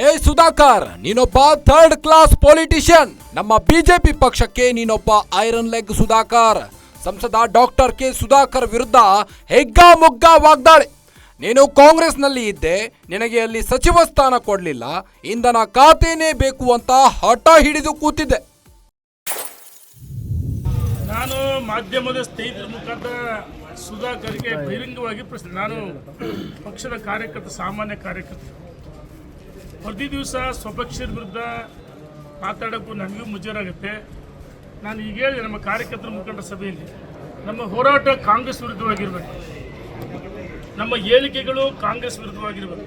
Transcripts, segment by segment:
ಏ ಸುಧಾಕರ್, ನೀನೊಬ್ಬ third class politician ನಮ್ಮ ಬಿಜೆಪಿ ಪಕ್ಷಕ್ಕೆ ನೀನೊಬ್ಬ ಐರನ್ ಲೆಗ್ ಸುಧಾಕರ್. ಸಂಸದ ಡಾಕ್ಟರ್ ಕೆ ಸುಧಾಕರ್ ವಿರುದ್ಧ ಹೆಗ್ಗ ಮುಗ್ಗ ವಾಗ್ದಾಳಿ. ನೀನು ಕಾಂಗ್ರೆಸ್ನಲ್ಲಿ ಇದ್ದೆ, ನಿನಗೆ ಅಲ್ಲಿ ಸಚಿವ ಸ್ಥಾನ ಕೊಡಲಿಲ್ಲ, ಇಂಧನ ಖಾತೆನೇ ಬೇಕು ಅಂತ ಹಠ ಹಿಡಿದು ಕೂತಿದ್ದೆ. ನಾನು ಮಾಧ್ಯಮದ ಸ್ನೇಹಿತರ ಮುಖಾಂತರ ಸುಧಾಕರ್ಗೆ ಬಹಿರಂಗವಾಗಿ ಪ್ರಶ್ನೆ ನಾನು ಪಕ್ಷದ ಕಾರ್ಯಕರ್ತ, ಸಾಮಾನ್ಯ ಕಾರ್ಯಕರ್ತ. ಪ್ರತಿ ದಿವಸ ಸ್ವಪಕ್ಷದ ವಿರುದ್ಧ ಮಾತಾಡೋಕ್ಕೂ ನನಗೂ ಮುಜರಾಗುತ್ತೆ. ನಾನು ಈಗ ಹೇಳಿದೆ ನಮ್ಮ ಕಾರ್ಯಕರ್ತರ ಮುಖಂಡ ಸಭೆಯಲ್ಲಿ ನಮ್ಮ ಹೋರಾಟ ಕಾಂಗ್ರೆಸ್ ವಿರುದ್ಧವಾಗಿರಬೇಕು. ನಮ್ಮ ಹೇಳಿಕೆಗಳು ಕಾಂಗ್ರೆಸ್ ವಿರುದ್ಧವಾಗಿರಬೇಕು.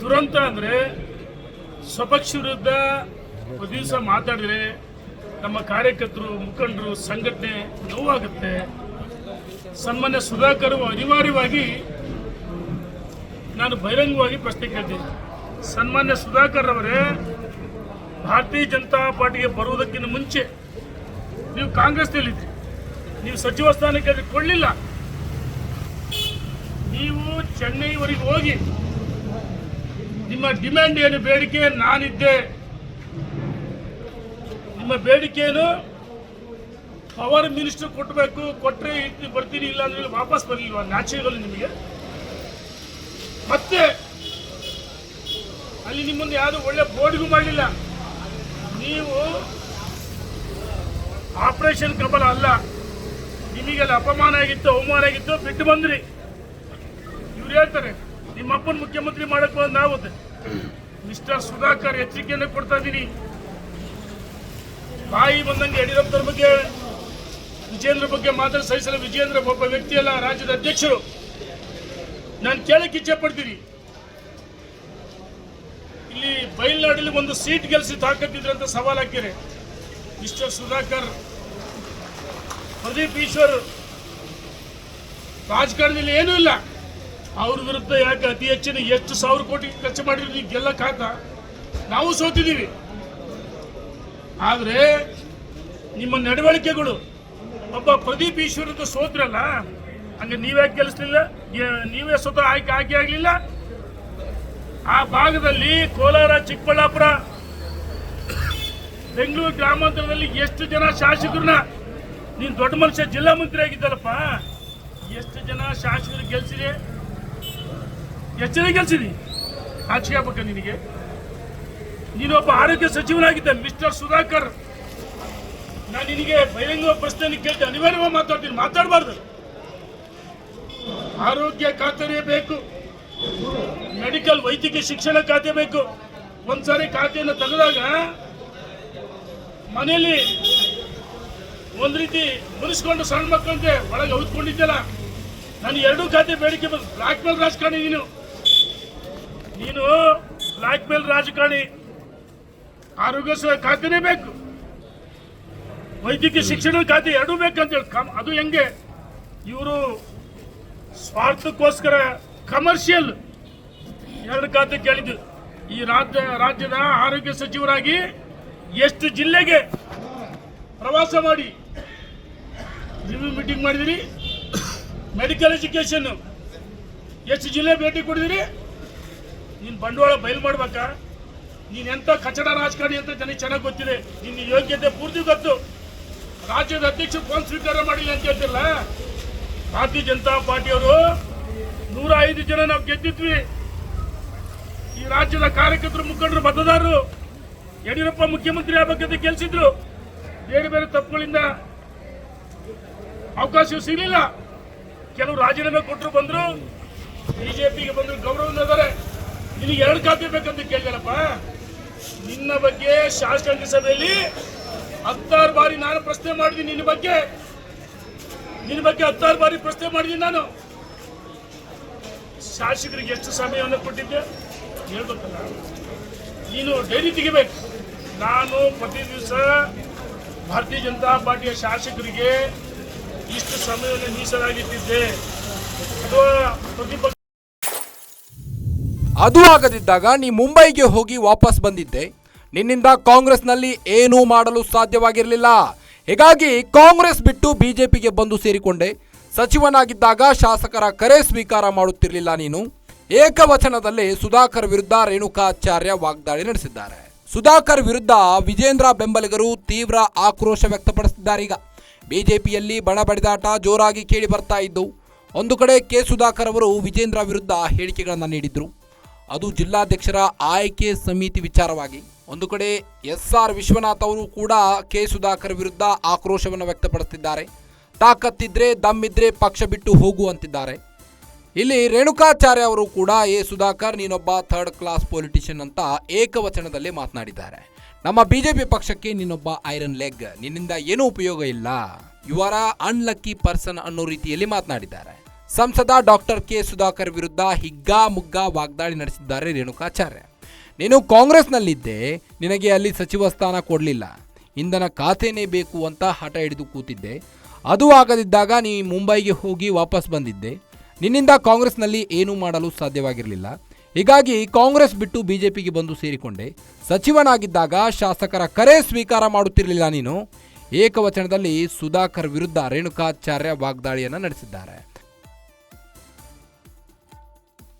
ದುರಂತ ಅಂದರೆ ಸ್ವಪಕ್ಷ ವಿರುದ್ಧ ಪ್ರತಿ ದಿವಸ ಮಾತಾಡಿದರೆ ನಮ್ಮ ಕಾರ್ಯಕರ್ತರು, ಮುಖಂಡರು, ಸಂಘಟನೆ ನೋವಾಗುತ್ತೆ. ಸನ್ಮಾನ್ಯ ಸುಧಾಕರ್ ಅನಿವಾರ್ಯವಾಗಿ ನಾನು ಬಹಿರಂಗವಾಗಿ ಪ್ರಶ್ನೆ ಕೇಳ್ತೀನಿ. ಸನ್ಮಾನ್ಯ ಸುಧಾಕರ್ ಅವರೇ ಭಾರತೀಯ ಜನತಾ ಪಾರ್ಟಿಗೆ ಬರುವುದಕ್ಕಿಂತ ಮುಂಚೆ ನೀವು ಕಾಂಗ್ರೆಸ್ನಲ್ಲಿದ್ರಿ ನೀವು ಸಚಿವ ಸ್ಥಾನಕ್ಕೆ ಅದಕ್ಕೆ ಕೊಡಲಿಲ್ಲ. ನೀವು ಚೆನ್ನೈವರೆಗೆ ಹೋಗಿ ನಿಮ್ಮ ಡಿಮ್ಯಾಂಡ್ ಏನು, ಬೇಡಿಕೆ ನಾನಿದ್ದೆ. ನಿಮ್ಮ ಬೇಡಿಕೆ ಏನು? ಪವರ್ ಮಿನಿಸ್ಟರ್ ಕೊಟ್ಟಬೇಕು ಕೊಟ್ಟರೆ ಬರ್ತೀನಿ ಇಲ್ಲ ಅಂದ್ರೆ ವಾಪಸ್ ಬರಲಿಲ್ವಾ? ನ್ಯಾಚುರಲ್ ನಿಮಗೆ? ಮತ್ತೆ ಅಲ್ಲಿ ನಿಮ್ಮನ್ನು ಯಾವುದು ಒಳ್ಳೆ ಬೋರ್ಡ್ಗೂ ಮಾಡಲಿಲ್ಲ. ನೀವು ಆಪರೇಷನ್ ಕಮಲ ಅಲ್ಲ. ನಿಮಗೆಲ್ಲ ಅಪಮಾನ ಆಗಿತ್ತು, ಅವಮಾನ ಆಗಿತ್ತು, ಬಿಟ್ಟು ಬಂದ್ರಿ. ಇವ್ರು ಹೇಳ್ತಾರೆ ನಿಮ್ಮಪ್ಪನ ಮುಖ್ಯಮಂತ್ರಿ ಮಾಡಕ್ ಬಂದ್ ಆಗುತ್ತೆ ಮಿಸ್ಟರ್ ಸುಧಾಕರ್ ಎಚ್ಚರಿಕೆಯನ್ನು ಕೊಡ್ತಾ ಇದ್ದೀನಿ. ಬಾಯಿ ಬಂದಂಗೆ ಯಡಿಯೂರಪ್ಪರ ಬಗ್ಗೆ, ವಿಜೇಂದ್ರ ಬಗ್ಗೆ ಮಾತಾಡಿ ಸಹಿಸಲು ವಿಜೇಂದ್ರ ಒಬ್ಬ ವ್ಯಕ್ತಿಯಲ್ಲ, ರಾಜ್ಯದ ಅಧ್ಯಕ್ಷರು. ನಾನು ಕೇಳಕ್ಕೆ ಇಚ್ಛೆ ಪಡ್ತೀನಿ. ಇಲ್ಲಿ ಬಯಲ್ನಾಡಲ್ಲಿ ಒಂದು ಸೀಟ್ ಗೆಲ್ಸಿ ತಾಕತ್ತಿದ್ರೆ ಅಂತ ಸವಾಲು ಹಾಕಿರಿ ಮಿಸ್ಟರ್ ಸುಧಾಕರ್, ಪ್ರದೀಪ್ ಈಶ್ವರ್ ರಾಜಕಾರಣದಲ್ಲಿ ಏನೂ ಇಲ್ಲ. ಅವ್ರ ವಿರುದ್ಧ ಯಾಕೆ ಅತಿ ಹೆಚ್ಚಿನ ಎಷ್ಟು ಸಾವಿರ ಕೋಟಿ ಖರ್ಚು ಮಾಡಿದ್ರು ಈಗ ಗೆಲ್ಲಕ್ಕಾಗ ನಾವು ಸೋತಿದ್ದೀವಿ. ಆದರೆ ನಿಮ್ಮ ನಡವಳಿಕೆಗಳು, ಒಬ್ಬ ಪ್ರದೀಪ್ ಈಶ್ವರದ ಸೋತ್ರಲ್ಲ, ಹಂಗೆ ನೀವ್ಯಾಕೆ ಗೆಲ್ಲಿಸ್ಲಿಲ್ಲ ನೀವೇ ಸ್ವತಃ ಆಯ್ಕೆ ಆಯ್ಕೆ ಆಗಲಿಲ್ಲ? ಆ ಭಾಗದಲ್ಲಿ ಕೋಲಾರ, ಚಿಕ್ಕಬಳ್ಳಾಪುರ, ಬೆಂಗಳೂರು ಗ್ರಾಮಾಂತರದಲ್ಲಿ ಎಷ್ಟು ಜನ ಶಾಸಕರನ್ನ? ನೀನು ದೊಡ್ಡ ಮನುಷ್ಯ, ಜಿಲ್ಲಾ ಮಂತ್ರಿ ಆಗಿದ್ದಲ್ಲಪ್ಪ. ಎಷ್ಟು ಜನ ಶಾಸಕರು ಗೆಲ್ಸಿದೆ? ಎಷ್ಟು ಜನ ಗೆಲ್ಸಿದಿ? ಆಗ್ಬೇಕ ನಿನಗೆ? ನೀನೊಬ್ಬ ಆರೋಗ್ಯ ಸಚಿವನಾಗಿದ್ದ ಮಿಸ್ಟರ್ ಸುಧಾಕರ್. ನಾನು ನಿನಗೆ ಬಹಿರಂಗ ಪ್ರಶ್ನೆ ಕೇಳ್ತೆ, ಅನಿವಾರ್ಯವಾಗಿ ಮಾತಾಡ್ತೀನಿ, ಮಾತಾಡಬಾರ್ದು. ಆರೋಗ್ಯ ಖಾತೆನೇ ಬೇಕು. ಮೆಡಿಕಲ್ ವೈದ್ಯಕೀಯ ಶಿಕ್ಷಣ ಖಾತೆ ಬೇಕು. ಒಂದ್ಸಾರಿ ಖಾತೆಯನ್ನು ತೆಗೆದಾಗ ಮನೆಯಲ್ಲಿ ಒಂದ್ ರೀತಿ ಮುನಿಸ್ಕೊಂಡು ಸಣ್ಣ ಮಕ್ಕಳಂತೆ ಒಳಗೆ ಔದ್ಕೊಂಡಿದ್ದಲ್ಲ ನಾನು ಎರಡೂ ಖಾತೆ ಬೇಡಿಕೆ ಬಂದು ಬ್ಲಾಕ್ ಮೇಲ್ ರಾಜಕಾರಣಿ ನೀನು. ನೀನು ಬ್ಲಾಕ್ ಮೇಲ್ ರಾಜಕಾರಣಿ. ಆರೋಗ್ಯ ಖಾತೆನೇ ಬೇಕು. ವೈದ್ಯಕೀಯ ಶಿಕ್ಷಣ ಖಾತೆ ಎರಡೂ ಬೇಕಂತೇಳಿ ಅದು ಹೆಂಗೆ? ಇವರು ಸ್ವಾರ್ಥಕ್ಕೋಸ್ಕರ ಕಮರ್ಷಿಯಲ್ ಎರಡು ಖಾತೆ ಕೇಳಿದ್ದು ಈ ರಾಜ್ಯ, ರಾಜ್ಯದ ಆರೋಗ್ಯ ಸಚಿವರಾಗಿ ಎಷ್ಟು ಜಿಲ್ಲೆಗೆ ಪ್ರವಾಸ ಮಾಡಿ ರಿವ್ಯೂ ಮೀಟಿಂಗ್ ಮಾಡಿದಿರಿ ಮೆಡಿಕಲ್ ಎಜುಕೇಶನ್ ಎಷ್ಟು ಜಿಲ್ಲೆ ಭೇಟಿ ಕೊಡಿದಿರಿ, ನೀನು ಬಂಡವಾಳ ಬಯಲು ಮಾಡ್ಬೇಕಾ? ನೀನು ಎಂಥ ಕಚಡ ರಾಜಕಾರಣಿ ಅಂತ ನನಗೆ ಚೆನ್ನಾಗಿ ಗೊತ್ತಿದೆ. ನಿನ್ನ ಯೋಗ್ಯತೆ ಪೂರ್ತಿ ಗೊತ್ತು. ರಾಜ್ಯದ ಅಧ್ಯಕ್ಷ ಫೋನ್ ಸ್ವೀಕಾರ ಮಾಡಿಲ್ಲ ಅಂತ ಹೇಳ್ತಿರಲ್ಲ? ಭಾರತೀಯ ಜನತಾ ಪಾರ್ಟಿಯವರು ನೂರ ಐದು ಜನ ನಾವು ಗೆದ್ದಿದ್ವಿ. ಈ ರಾಜ್ಯದ ಕಾರ್ಯಕರ್ತರು, ಮುಖಂಡರು, ಮತದಾರರು ಯಡಿಯೂರಪ್ಪ ಮುಖ್ಯಮಂತ್ರಿ ಆಗಬೇಕಂತ ಗೆಲ್ಸಿದ್ರು ಬೇರೆ ಬೇರೆ ತಪ್ಪುಗಳಿಂದ ಅವಕಾಶ ಸಿಗಲಿಲ್ಲ. ಕೆಲವು ರಾಜೀನಾಮೆ ಕೊಟ್ಟರು ಬಂದ್ರು, ಬಿಜೆಪಿಗೆ ಬಂದ್ರು ಗೌರವ ಇದ್ದಾರೆ. ನಿನಗೆ ಎರಡು ಖಾತೆ ಬೇಕಂತ ಕೇಳಿದಲ್ಲಪ್ಪ ನಿನ್ನ ಬಗ್ಗೆ ಶಾಸಕಾಂಗ ಸಭೆಯಲ್ಲಿ ಹತ್ತಾರು ಬಾರಿ ನಾನು ಪ್ರಶ್ನೆ ಮಾಡಿದ್ದೀನಿ ನಿನ್ನ ಬಗ್ಗೆ. ನಿನ್ನ ಬಗ್ಗೆ ಹತ್ತಾರು ಬಾರಿ ಪ್ರಶ್ನೆ ಮಾಡಿದ್ದೀನಿ ನಾನು. ಶಾಸಕರಿಗೆ ಎಷ್ಟು ಸಮಯವನ್ನು ಕೊಟ್ಟಿದ್ದೆ ಹೇಳ್ಬೇಕಲ್ಲ. ನೀನು ಡೈರಿ ತೆಗಿಬೇಕು. ನಾನು ಪ್ರತಿ ದಿವಸ ಭಾರತೀಯ ಜನತಾ ಪಾರ್ಟಿಯ ಶಾಸಕರಿಗೆ ಇಷ್ಟು ಸಮಯವನ್ನು ಮೀಸಲಾಗಿಟ್ಟಿದ್ದೆ. ಅಥವಾ ಪ್ರತಿಪಕ್ಷ ಅದು ಆಗದಿದ್ದಾಗ ನೀ ಮುಂಬೈಗೆ ಹೋಗಿ ವಾಪಸ್ ಬಂದಿದ್ದೆ. ನಿನ್ನಿಂದ ಕಾಂಗ್ರೆಸ್ನಲ್ಲಿ ಏನೂ ಮಾಡಲು ಸಾಧ್ಯವಾಗಿರಲಿಲ್ಲ. ಹೀಗಾಗಿ ಕಾಂಗ್ರೆಸ್ ಬಿಟ್ಟು ಬಿಜೆಪಿಗೆ ಬಂದು ಸೇರಿಕೊಂಡೆ. ಸಚಿವನಾಗಿದ್ದಾಗ ಶಾಸಕರ ಕರೆ ಸ್ವೀಕಾರ ಮಾಡುತ್ತಿರಲಿಲ್ಲ ನೀನು. ಏಕವಚನದಲ್ಲಿ ಸುಧಾಕರ್ ವಿರುದ್ಧ ರೇಣುಕಾಚಾರ್ಯ ವಾಗ್ದಾಳಿ ನಡೆಸಿದ್ದಾರೆ. ಸುಧಾಕರ್ ವಿರುದ್ಧ ವಿಜೇಂದ್ರ ಬೆಂಬಲಿಗರು ತೀವ್ರ ಆಕ್ರೋಶ ವ್ಯಕ್ತಪಡಿಸಿದ್ದಾರೆ ಈಗ. ಬಿಜೆಪಿಯಲ್ಲಿ ಬಣ ಬಡಿದಾಟ ಜೋರಾಗಿ ಕೇಳಿ ಬರ್ತಾ ಇದ್ದು, ಒಂದು ಕಡೆ ಕೆ ಸುಧಾಕರ್ ಅವರು ವಿಜೇಂದ್ರ ವಿರುದ್ಧ ಹೇಳಿಕೆಗಳನ್ನು ನೀಡಿದ್ರು. ಅದು ಜಿಲ್ಲಾಧ್ಯಕ್ಷರ ಆಯ್ಕೆ ಸಮಿತಿ ವಿಚಾರವಾಗಿ. ಒಂದು ಕಡೆ ಎಸ್ ಆರ್ ವಿಶ್ವನಾಥ್ ಅವರು ಕೂಡ ಕೆ ಸುಧಾಕರ್ ವಿರುದ್ಧ ಆಕ್ರೋಶವನ್ನು ವ್ಯಕ್ತಪಡಿಸುತ್ತಿದ್ದಾರೆ ತಾಕತ್ತಿದ್ರೆ ದಮ್ಮಿದ್ರೆ ಪಕ್ಷ ಬಿಟ್ಟು ಹೋಗು ಅಂತಿದ್ದಾರೆ. ಇಲ್ಲಿ ರೇಣುಕಾಚಾರ್ಯ ಅವರು ಕೂಡ ಎ ಸುಧಾಕರ್, ನೀನೊಬ್ಬ ಥರ್ಡ್ ಕ್ಲಾಸ್ ಪೊಲಿಟಿಷಿಯನ್ ಅಂತ ಏಕವಚನದಲ್ಲಿ ಮಾತನಾಡಿದ್ದಾರೆ. ನಮ್ಮ ಬಿಜೆಪಿ ಪಕ್ಷಕ್ಕೆ ನೀನೊಬ್ಬ ಐರನ್ ಲೆಗ್ ನಿನ್ನಿಂದ ಏನೂ ಉಪಯೋಗ ಇಲ್ಲ. ಆರ್ ಅನ್ಲಕ್ಕಿ ಪರ್ಸನ್ ಅನ್ನೋ ರೀತಿಯಲ್ಲಿ ಮಾತನಾಡಿದ್ದಾರೆ. ಸಂಸದ ಡಾಕ್ಟರ್ ಕೆ ಸುಧಾಕರ್ ವಿರುದ್ಧ ಹಿಗ್ಗಾ ಮುಗ್ಗಾ ವಾಗ್ದಾಳಿ ನಡೆಸಿದ್ದಾರೆ ರೇಣುಕಾಚಾರ್ಯ. ನೀನು ಕಾಂಗ್ರೆಸ್ನಲ್ಲಿದ್ದೆ, ನಿನಗೆ ಅಲ್ಲಿ ಸಚಿವ ಸ್ಥಾನ ಕೊಡಲಿಲ್ಲ. ಇಂಧನ ಖಾತೆನೇ ಬೇಕು ಅಂತ ಹಠ ಹಿಡಿದು ಕೂತಿದ್ದೆ. ಅದು ಆಗದಿದ್ದಾಗ ನೀ ಮುಂಬೈಗೆ ಹೋಗಿ ವಾಪಸ್ ಬಂದಿದ್ದೆ. ನಿನ್ನಿಂದ ಕಾಂಗ್ರೆಸ್ನಲ್ಲಿ ಏನೂ ಮಾಡಲು ಸಾಧ್ಯವಾಗಿರಲಿಲ್ಲ. ಹೀಗಾಗಿ ಕಾಂಗ್ರೆಸ್ ಬಿಟ್ಟು ಬಿಜೆಪಿಗೆ ಬಂದು ಸೇರಿಕೊಂಡೆ. ಸಚಿವನಾಗಿದ್ದಾಗ ಶಾಸಕರ ಕರೆ ಸ್ವೀಕಾರ ಮಾಡುತ್ತಿರಲಿಲ್ಲ ನೀನು. ಏಕವಚನದಲ್ಲಿ ಸುಧಾಕರ್ ವಿರುದ್ಧ ರೇಣುಕಾಚಾರ್ಯ ವಾಗ್ದಾಳಿಯನ್ನು ನಡೆಸಿದ್ದಾರೆ.